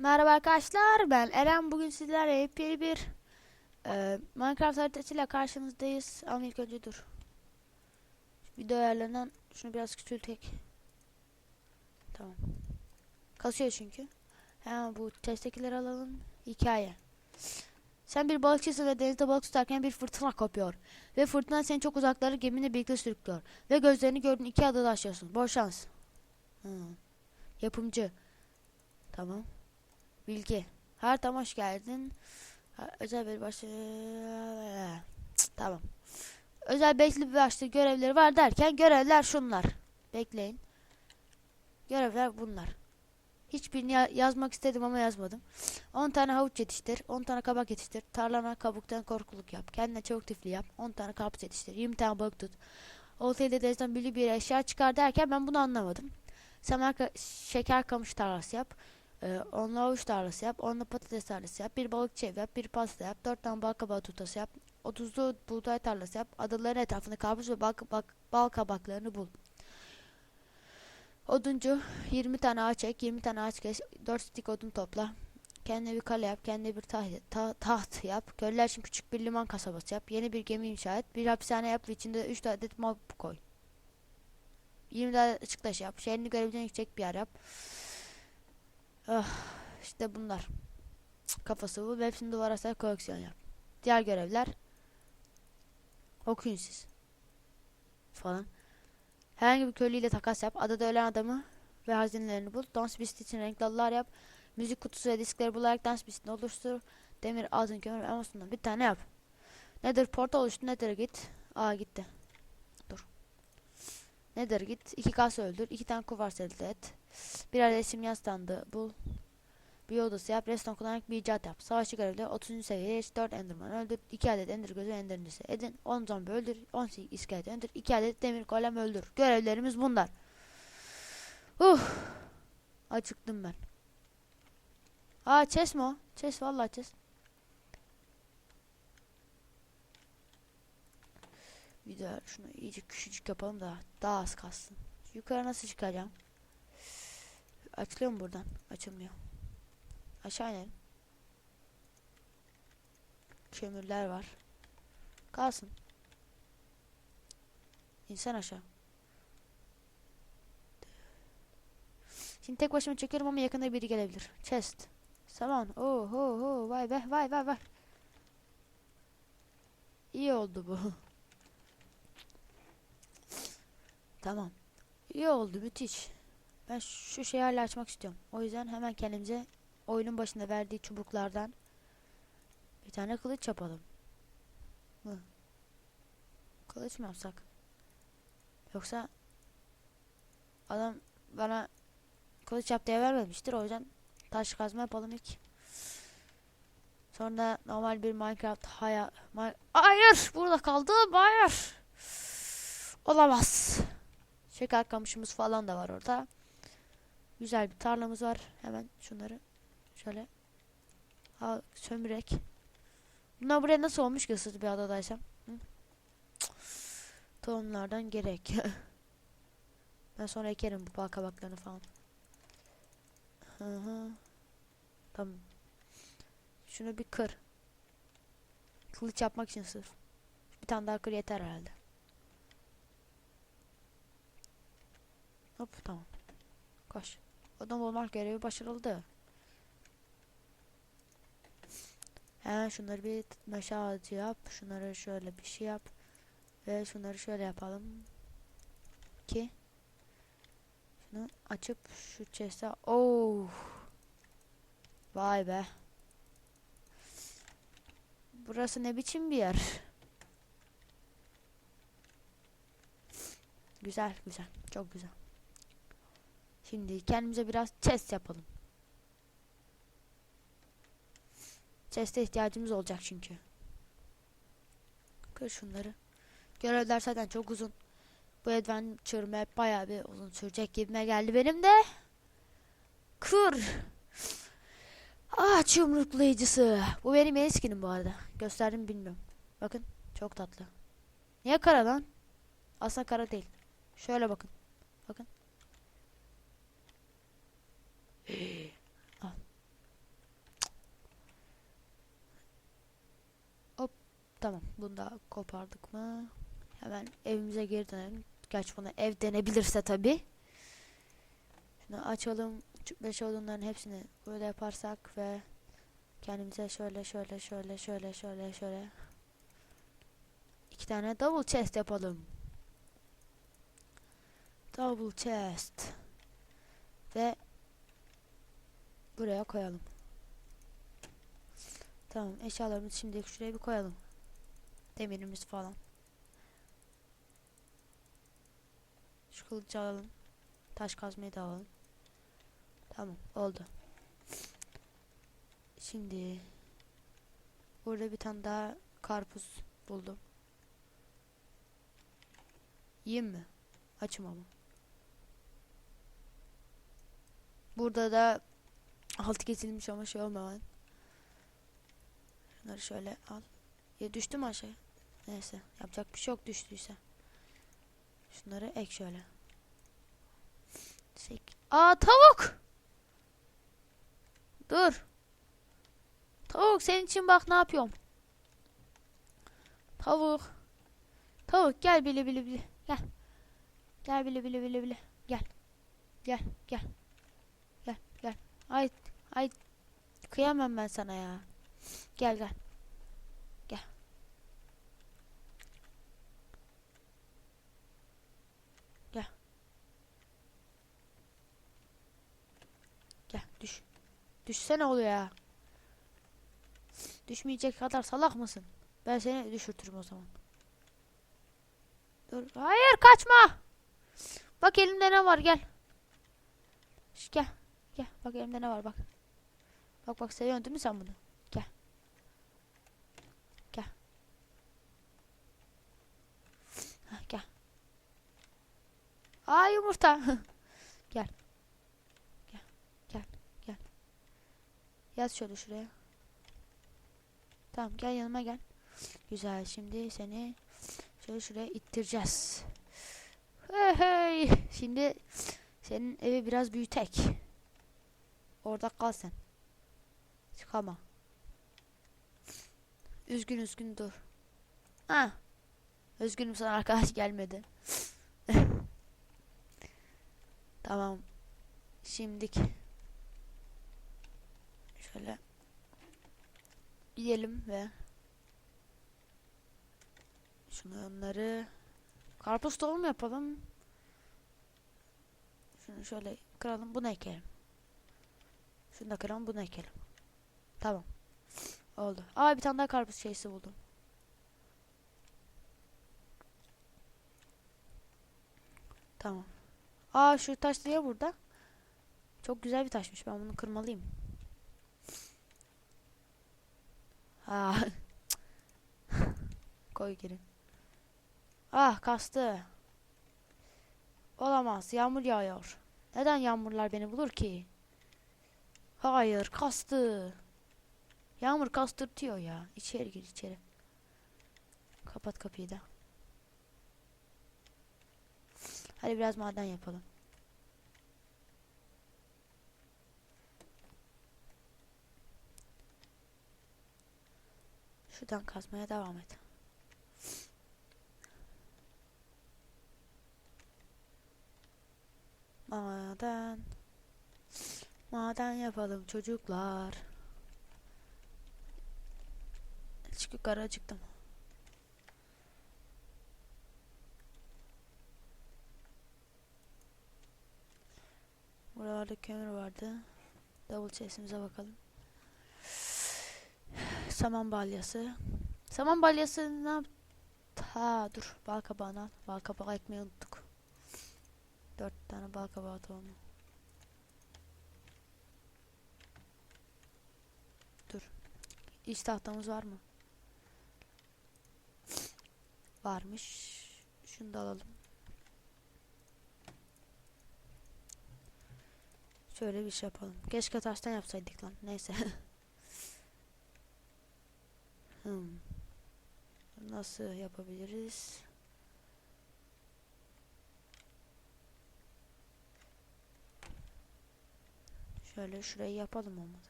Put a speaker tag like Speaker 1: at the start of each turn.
Speaker 1: Merhaba arkadaşlar ben Eren. Bugün sizlerle yepyeni bir e, Minecraft haritasıyla karşınızdayız. Ama ilk önce dur. Video ayarlarından şunu biraz küçültek tamam. Kasıyor çünkü. Hemen bu testtekileri alalım. Hikaye. Sen bir balıkçısın ve denizde balık tutarken bir fırtına kopuyor. Ve fırtına seni çok uzaklara geminle birlikte sürüklüyor. Ve gözlerini gördüğün iki adada aşıyorsun. Bol şans. Hı. yapımcı. Tamam Bilgi. Haritama hoş geldin. Özel bir başı... Tamam. Özel belli başlı görevleri var derken görevler şunlar. Bekleyin. Görevler bunlar. Hiçbirini ya- yazmak istedim ama yazmadım. 10 tane havuç yetiştir. 10 tane kabak yetiştir. Tarlana kabuktan korkuluk yap. Kendine çabuk tifli yap. 10 tane karpuz yetiştir. 20 tane balık tut. Oltayla denizden büyülü bir eşya çıkar derken ben bunu anlamadım. Sen şeker kamış tarlası yap. Ee, onunla avuç tarlası yap, onunla patates tarlası yap, bir balıkçı ev yap, bir pasta yap, dört tane bal kabağı tutası yap, otuzlu buğday tarlası yap, adaların etrafında karpuz ve bal, bal, bal kabaklarını bul. Oduncu 20 tane ağaç ek, 20 tane ağaç kes, 4 stik odun topla. Kendine bir kale yap, kendine bir taht, ta- taht yap. Köylüler için küçük bir liman kasabası yap. Yeni bir gemi inşa et. Bir hapishane yap ve içinde 3 adet mob koy. 20 tane açık taş yap. Şehrini görebileceğin yüksek bir yer yap. Ah, işte bunlar. Kafası bu. Hepsini duvara asar koleksiyon yap. Diğer görevler. Okuyun siz. Falan. Herhangi bir köylüyle takas yap. Adada ölen adamı ve hazinelerini bul. Dans pisti için renkli halılar yap. Müzik kutusu ve diskleri bularak dans pistini oluştur. Demir, altın, kömür elmasından bir tane yap. Nedir? Porta oluştu. Nedir git. Aa gitti. Nedir git. İki kasa öldür. iki tane kuvars elde et. Bir adet simya standı bul. Bir odası yap. Reston kullanarak bir icat yap. Savaşçı görevleri 30. seviyeye 4 enderman öldür. 2 adet ender gözü enderincisi edin. 10 zombi öldür. 10 iskelet öldür. 2 adet demir golem öldür. Görevlerimiz bunlar. Uh. Acıktım ben. Aa chest mi o? Chest vallahi chest. Bir de şunu iyice küçücük yapalım da daha az kalsın. Yukarı nasıl çıkacağım? Açılıyor mu buradan? Açılmıyor. Aşağı inelim. Kömürler var. Kalsın. İnsan aşağı. Şimdi tek başıma çekiyorum ama yakında biri gelebilir. Chest. Saman. Oh oh oh vay be vay vay vay. İyi oldu bu. Tamam. İyi oldu müthiş. Ben şu şeyi hala açmak istiyorum. O yüzden hemen kendimize oyunun başında verdiği çubuklardan bir tane kılıç yapalım. Hı. Kılıç mı yapsak? Yoksa adam bana kılıç yap diye vermemiştir. O yüzden taş kazma yapalım ilk. Sonra normal bir Minecraft haya... Ma Hayır! Burada kaldım. Hayır! Olamaz. Şeker kamışımız falan da var orada. Güzel bir tarlamız var. Hemen şunları şöyle al sömürek. Bunlar buraya nasıl olmuş ki ıssız bir adadaysam? Hı? Tohumlardan gerek. ben sonra ekerim bu kabaklarını falan. Hı hı. Tamam. Şunu bir kır. Kılıç yapmak için sırf. Bir tane daha kır yeter herhalde. Hop tamam. Koş. Adam olmak görevi başarıldı. Hemen şunları bir meşe ağacı yap. Şunları şöyle bir şey yap. Ve şunları şöyle yapalım. Ki. Şunu açıp şu chest'e. Oh. Vay be. Burası ne biçim bir yer. Güzel güzel. Çok güzel. Şimdi kendimize biraz chest yapalım. Chest'e ihtiyacımız olacak çünkü. Kır şunları. Görevler zaten çok uzun. Bu adventure map bayağı bir uzun sürecek gibime geldi benim de. Kır. Ağaç yumruklayıcısı. Bu benim yeni skinim bu arada. Gösterdim bilmiyorum. Bakın çok tatlı. Niye kara lan? Aslında kara değil. Şöyle bakın. Bakın. Hop. Tamam. Bunu da kopardık mı? Hemen evimize geri dönelim. Gerçi buna ev denebilirse tabi. Şunu açalım. Beş odunların hepsini böyle yaparsak ve kendimize şöyle şöyle şöyle şöyle şöyle şöyle iki tane double chest yapalım. Double chest ve buraya koyalım. Tamam eşyalarımızı şimdi şuraya bir koyalım. Demirimiz falan. Şu kılıcı alalım. Taş kazmayı da alalım. Tamam oldu. Şimdi burada bir tane daha karpuz buldum. Yiyeyim mi? Açım ama. Burada da altı kesilmiş ama şey olmadan. Şunları şöyle al. Ya düştü mü aşağı? Neyse yapacak bir şey yok düştüyse. Şunları ek şöyle. Sek. Aa tavuk! Dur. Tavuk senin için bak ne yapıyorum. Tavuk. Tavuk gel bile bile bile. Gel. Gel bile bile bile bile. Gel. Gel gel. Gel gel. Ay ay kıyamam ben sana ya. Gel gel. Gel. Gel. Gel düş. Düşsene oluyor ya. Düşmeyecek kadar salak mısın? Ben seni düşürtürüm o zaman. Dur. Hayır kaçma. Bak elimde ne var gel. Şş, gel. Gel. Bak elimde ne var bak. Bak bak seviyorsun değil mi sen bunu? Gel. Gel. Hah, gel. Aa yumurta. gel. Gel. Gel. Gel. Yaz şöyle şuraya. Tamam gel yanıma gel. Güzel şimdi seni şöyle şuraya ittireceğiz. Hey hey. Şimdi senin evi biraz büyütek. Orada kal sen. Çıkama. Üzgün üzgün dur. Ha. Üzgünüm sana arkadaş gelmedi. tamam. Şimdik. Şöyle gidelim ve şunu onları karpuz tohum yapalım. Şunu şöyle kıralım bunu ekelim. Şunu da kıralım bunu ekelim. Tamam. Oldu. Aa bir tane daha karpuz şeysi buldum. Tamam. Aa şu taş niye burada? Çok güzel bir taşmış. Ben bunu kırmalıyım. Aa. Koy geri. Ah kastı. Olamaz. Yağmur yağıyor. Neden yağmurlar beni bulur ki? Hayır kastı. Yağmur kastırtıyor ya. İçeri gir içeri. Kapat kapıyı da. Hadi biraz maden yapalım. Şuradan kazmaya devam et. Maden. Maden yapalım çocuklar. Yukarı çıktım. Buralarda kömür vardı. Double chest'imize bakalım. Saman balyası. Saman balyası ne yap? Ha dur. Bal kabağını al. Bal kabağı ekmeği unuttuk. Dört tane bal kabağı tohumu. Dur. İç tahtamız var mı? Varmış. Şunu da alalım. Şöyle bir şey yapalım. Keşke taştan yapsaydık lan. Neyse. hmm. Nasıl yapabiliriz? Şöyle şurayı yapalım olmadı.